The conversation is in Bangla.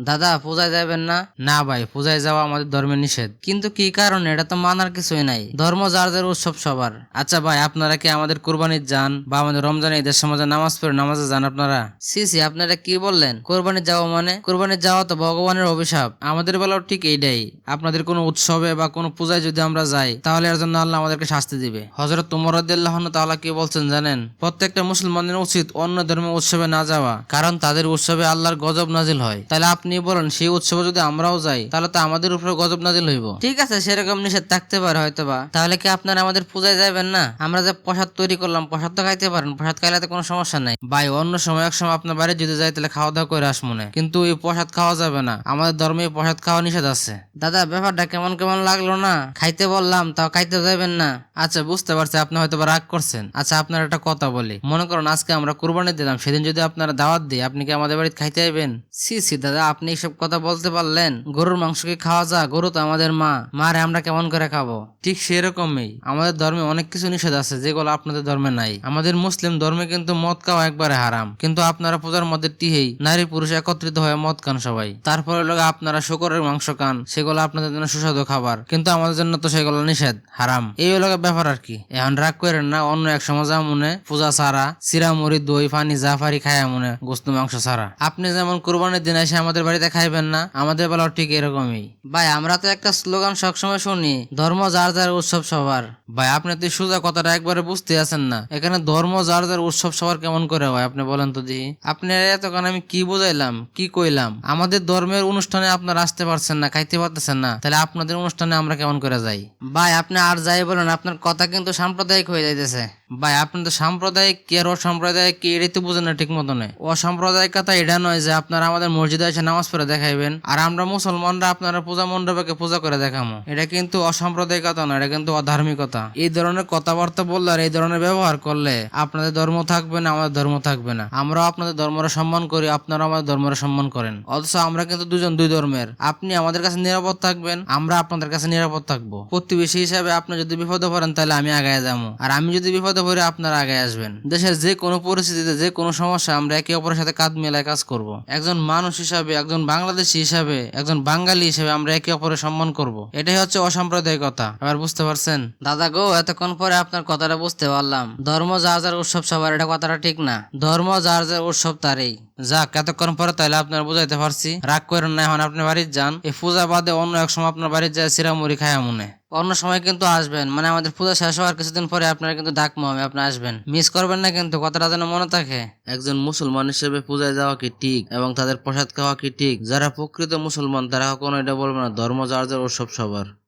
দাদা, পূজায় যাবেন না? না ভাই, পূজায় যাওয়া আমাদের ধর্মের নিষেধ। কিন্তু কি কারণে? এটা তো মানার কিছুই নাই। ধর্ম যার যার উৎসব সবার। আচ্ছা ভাই, আপনারা কি আমাদের কোরবানির যান বা আমাদের রমজানে, ঈদের সমাজে নামাজ পড়ে নামাজে যান আপনারা? সি সি আপনারা কি বললেন? কোরবানির যাওয়া মানে? কোরবানির যাওয়া তো ভগবানের অভিশাপ। আমাদের বেলাও ঠিক এইটাই। আপনাদের কোনো উৎসবে বা কোনো পূজায় যদি আমরা যাই, তাহলে এর জন্য আল্লাহ আমাদেরকে শাস্তি দিবে। হজরত তুমরাদ্দাহ তাআলা কি বলছেন জানেন? প্রত্যেকটা মুসলমানের উচিত অন্য ধর্মের উৎসবে না যাওয়া, কারণ তাদের উৎসবে আল্লাহর গজব নাজিল হয়। তাহলে আপনি বলেন, সেই উৎসবে যদি আমরাও যাই, তাহলে তো আমাদের উপরে গজব নাজিল হইব। ঠিক আছে, সেরকম নিষেধ থাকতে পারে হয়তো বা তাহলে কি আপনারা আমাদের পূজায় যাবেন না? আমরা যে প্রসাদ তৈরি করলাম, প্রসাদ তো খাইতে পারেন, প্রসাদ খাইলে কোনো সমস্যা নাই। ভাই, অন্য সময়, এক সময় আপনার বাড়ি যদি যাই, তাহলে খাওয়া দাওয়া করে আস মনে কিন্তু এই প্রসাদ খাওয়া যাবে না। আমাদের ধর্মে প্রসাদ খাওয়া নিষেধ আছে। দাদা, ব্যাপারটা কেমন কেমন লাগল না? খাইতে বললাম, তাও খাইতে যাবেন না। আচ্ছা বুঝতে পারছি, আপনি হয়তো রাগ করছেন। আচ্ছা আপনার একটা কথা বলি। মনে করুন, আজকে আমরা কুরবানি দিলাম। সেদিন যদি আপনারা দাওয়াত দিই, আপনি কি আমাদের বাড়িতে খাইতে আইবেন? সি সি দাদা আপনি এইসব কথা বলতে পারলেন, গরুর মাংস কি খাওয়া যা গরু তো আমাদের মা। মারে আমরা কেমন করে খাব? ঠিক সেরকমই। আমাদের ধর্মে অনেক কিছু নিষেধ আছে, যেগুলো আপনাদের ধর্মে নাই। আমাদের মুসলিম ধর্মে কিন্তু মদ খাওয়া একবারে হারাম। কিন্তু আপনারা পূজার মধ্যে টিহেই নারী পুরুষ একত্রিত হয়ে মদ খান সবাই। তারপরে লোক আপনারা শুকরের মাংস খান, সেগুলো আপনাদের জন্য সুস্বাদু খাবার। কিন্তু আমাদের জন্য তো সেগুলো নিষেধ, হারাম। এই হলো ব্যাপার আর কি। এখন রাগ করেন না, অন্য এক সময় যা মনে পূজা ছাড়া সিরা মুড়ি দই, পানি জাফারি খায় মনে গোস্ত, মাংস ছাড়া। আপনি যেমন কোরবানির দিন এসে আমাদের বাড়িতে খাইবেন না। আমাদের বেলাও ঠিক এরকমই। ভাই, আমরা তো একটা স্লোগান সবসময় শুনি, ধর্ম যার যার উৎসব সবার। ভাই, আপনি তো সোজা কথাটা একবারে বুঝতে আছেন না। এখানে ধর্ম যার যার উৎসব সবার কেমন করে হয়, আপনি বলেন তো দেখি। আপনি এতক্ষণ আমি কি বুঝাইলাম, কি কইলাম? আমাদের ধর্মের অনুষ্ঠানে আপনারা আসতে পারছেন না, খাইতে পারতেছেন না। তাহলে আপনাদের অনুষ্ঠানে আমরা কেমন করে যাই? ভাই, আপনি আর যাই বলেন, আপনার কথা কিন্তু সাম্প্রদায়িক হয়ে যাইতেছে। ভাই, আপনি তো সাম্প্রদায়িক কি আর অসাম্প্রদায়িক কি, এটাই তো বুঝেন না ঠিক মতো নয় অসাম্প্রদায়িকতা এটা নয় যে আপনারা আমাদের মসজিদে এসে নামাজ পড়ে দেখাইবেন। আর আমরা মুসলমানরা আপনারা পূজা মণ্ডপকে পূজা করে দেখামো। এটা কিন্তু অসাম্প্রদায়িকতা না, এটা কিন্তু অধার্মিকতা। এই ধরনের কথাবার্তা বললে আর এই ধরনের ব্যবহার করলে আপনাদের ধর্ম থাকবে না, আমাদের ধর্ম থাকবে না। আমরাও আপনাদের ধর্মের সম্মান করি আপনারা আমাদের ধর্মের সম্মান করেন। অথচ আমরা কিন্তু দুজন দুই ধর্মের। আপনি আমাদের কাছে নিরাপদ থাকবেন, আমরা আপনাদের কাছে নিরাপদ থাকব। প্রতিবেশী হিসাবে আপনি যদি বিপদে পড়েন, তাহলে আমি আগায় যাব। আর আমি যদি বিপদে পড়ে, আপনারা আগে আসবেন। দেশের যে কোনো পরিস্থিতিতে যে কোনো সমস্যা আমরা একে অপরের সাথে কাঁধ মেলায় কাজ করব। একজন মানুষ হিসাবে একজন বাংলাদেশি হিসাবে, একজন বাঙালি হিসাবে আমরা একে অপরের সম্মান করব। এটাই হচ্ছে অসাম্প্রদায়িকতা। এবার বুঝতে পারছেন? দাদা গো, এতক্ষণ পরে আপনার কথাটা বুঝতে পারলাম। ধর্ম যার যার উৎসব সবার, এটা কথাটা ঠিক না। ধর্ম যার যার উৎসব তারই। যাক, এতক্ষণ পরে তাহলে আপনার বুঝাইতে পারছি। রাগ করেন না, এখন আপনি বাড়ির যান। এই পূজা বাদে অন্য এক সময় আপনার বাড়ির যায় সিরামুড়ি খায় মনে অন্য সময় কিন্তু আসবেন। মানে আমাদের পূজা শেষ হওয়ার কিছুদিন পরে আপনারা কিন্তু ডাকবো আমি আপনি আসবেন। মিস করবেন না কিন্তু, কথাটা যেন মনে থাকে। একজন মুসলমান হিসেবে পূজায় যাওয়া কি ঠিক? এবং তাদের প্রসাদ খাওয়া কি ঠিক? যারা প্রকৃত মুসলমান, তারা কখনো এটা বলবে না, ধর্ম যার যার উৎসব সবার।